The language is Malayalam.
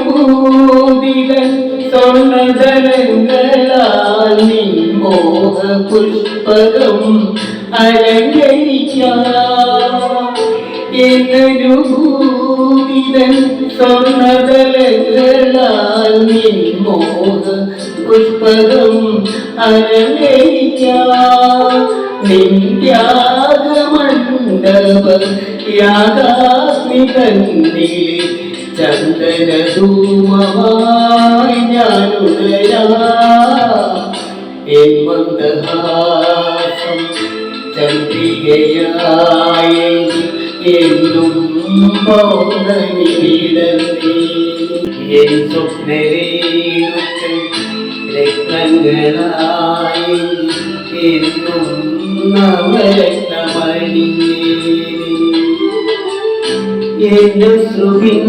എന്നൂതികൾ സ്വർണതലങ്ങളാൽ നിൻമോഹ പുഷ്പകം അലങ്കരിക്കാം എന്നൂതികൾ സ്വർണതലങ്ങളാൽ നിൻമോഹ പുഷ്പകം അലങ്കരിക്കാം നിത്യാഗമണ്ഡപ യാഗാഗ്നി തന്നിലെ ചന്ദനധൂമമായി ഞാനുടയാ. എൻ മന്ദഹാസം ചന്ദ്രികയായി എന്നും പൗർണമിടന്നേ എൻ സ്വപ്നരേണുക്കൾ രത്നങ്ങളായി എന്നും നവരത്നമണിയേ. എന്നും സുഖിൻ